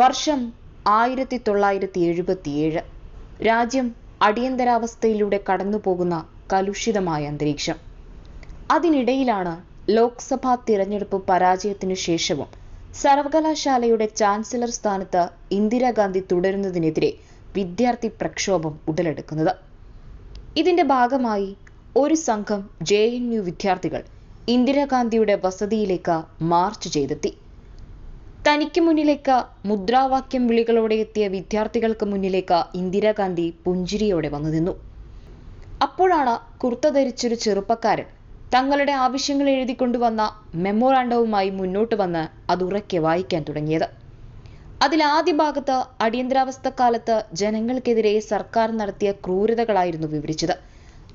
വർഷം ആയിരത്തി തൊള്ളായിരത്തി എഴുപത്തിയേഴ് രാജ്യം അടിയന്തരാവസ്ഥയിലൂടെ കടന്നുപോകുന്ന കലുഷിതമായ അന്തരീക്ഷം. അതിനിടയിലാണ് ലോക്സഭാ തിരഞ്ഞെടുപ്പ് പരാജയത്തിനു ശേഷവും സർവകലാശാലയുടെ ചാൻസലർ സ്ഥാനത്ത് ഇന്ദിരാഗാന്ധി തുടരുന്നതിനെതിരെ വിദ്യാർത്ഥി പ്രക്ഷോഭം ഉടലെടുക്കുന്നത്. ഇതിന്റെ ഭാഗമായി ഒരു സംഘം ജെ എൻ യു വിദ്യാർത്ഥികൾ ഇന്ദിരാഗാന്ധിയുടെ വസതിയിലേക്ക് മാർച്ച് ചെയ്തെത്തി. തനിക്ക് മുന്നിലേക്ക് മുദ്രാവാക്യം വിളികളോടെ എത്തിയ വിദ്യാർത്ഥികൾക്ക് മുന്നിലേക്ക് ഇന്ദിരാഗാന്ധി പുഞ്ചിരിയോടെ വന്നു നിന്നു. അപ്പോഴാണ് കുർത്ത ധരിച്ചൊരു ചെറുപ്പക്കാരൻ തങ്ങളുടെ ആവശ്യങ്ങൾ എഴുതിക്കൊണ്ടുവന്ന മെമ്മോറാണ്ടവുമായി മുന്നോട്ട് വന്ന് അത് ഉറക്കെ വായിക്കാൻ തുടങ്ങിയത്. അതിൽ ആദ്യ ഭാഗത്ത് അടിയന്തരാവസ്ഥ കാലത്ത് ജനങ്ങൾക്കെതിരെ സർക്കാർ നടത്തിയ ക്രൂരതകളായിരുന്നു വിവരിച്ചത്.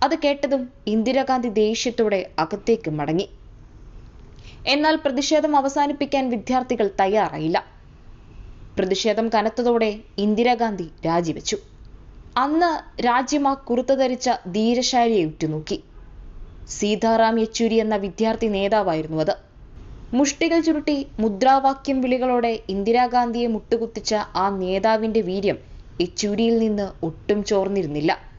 അത് കേട്ടതും ഇന്ദിരാഗാന്ധി ദേഷ്യത്തോടെ അകത്തേക്ക് മടങ്ങി. എന്നാൽ പ്രതിഷേധം അവസാനിപ്പിക്കാൻ വിദ്യാർത്ഥികൾ തയ്യാറായില്ല. പ്രതിഷേധം കനത്തതോടെ ഇന്ദിരാഗാന്ധി രാജിവെച്ചു. അന്ന് രാജ്യം ആ കുറുത്ത ധരിച്ച ധീരശാലിയെ ഉറ്റുനോക്കി. സീതാറാം യെച്ചൂരി എന്ന വിദ്യാർത്ഥി നേതാവായിരുന്നു അത്. മുഷ്ടികൾ ചുരുട്ടി മുദ്രാവാക്യം വിളികളോടെ ഇന്ദിരാഗാന്ധിയെ മുട്ടുകുത്തിച്ച ആ നേതാവിന്റെ വീര്യം യെച്ചൂരിയിൽ നിന്ന് ഒട്ടും ചോർന്നിരുന്നില്ല.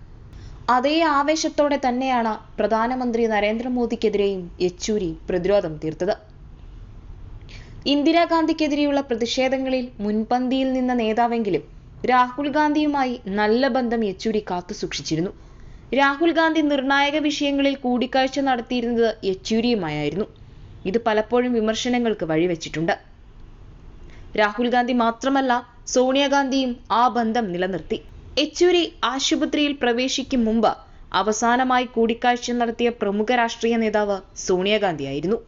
അതേ ആവേശത്തോടെ തന്നെയാണ് പ്രധാനമന്ത്രി നരേന്ദ്രമോദിക്കെതിരെയും യെച്ചൂരി പ്രതിരോധം തീർത്തത്. ഇന്ദിരാഗാന്ധിക്കെതിരെയുള്ള പ്രതിഷേധങ്ങളിൽ മുൻപന്തിയിൽ നിന്ന നേതാവെങ്കിലും രാഹുൽ ഗാന്ധിയുമായി നല്ല ബന്ധം യെച്ചൂരി കാത്തുസൂക്ഷിച്ചിരുന്നു രാഹുൽ ഗാന്ധി നിർണായക വിഷയങ്ങളിൽ കൂടിക്കാഴ്ച നടത്തിയിരുന്നത് യെച്ചൂരിയുമായിരുന്നു. ഇത് പലപ്പോഴും വിമർശനങ്ങൾക്ക് വഴിവെച്ചിട്ടുണ്ട്. രാഹുൽ ഗാന്ധി മാത്രമല്ല സോണിയാഗാന്ധിയും ആ ബന്ധം നിലനിർത്തി. യെച്ചൂരി ആശുപത്രിയിൽ പ്രവേശിക്കും മുമ്പ് അവസാനമായി കൂടിക്കാഴ്ച നടത്തിയ പ്രമുഖ രാഷ്ട്രീയ നേതാവ് സോണിയാഗാന്ധിയായിരുന്നു.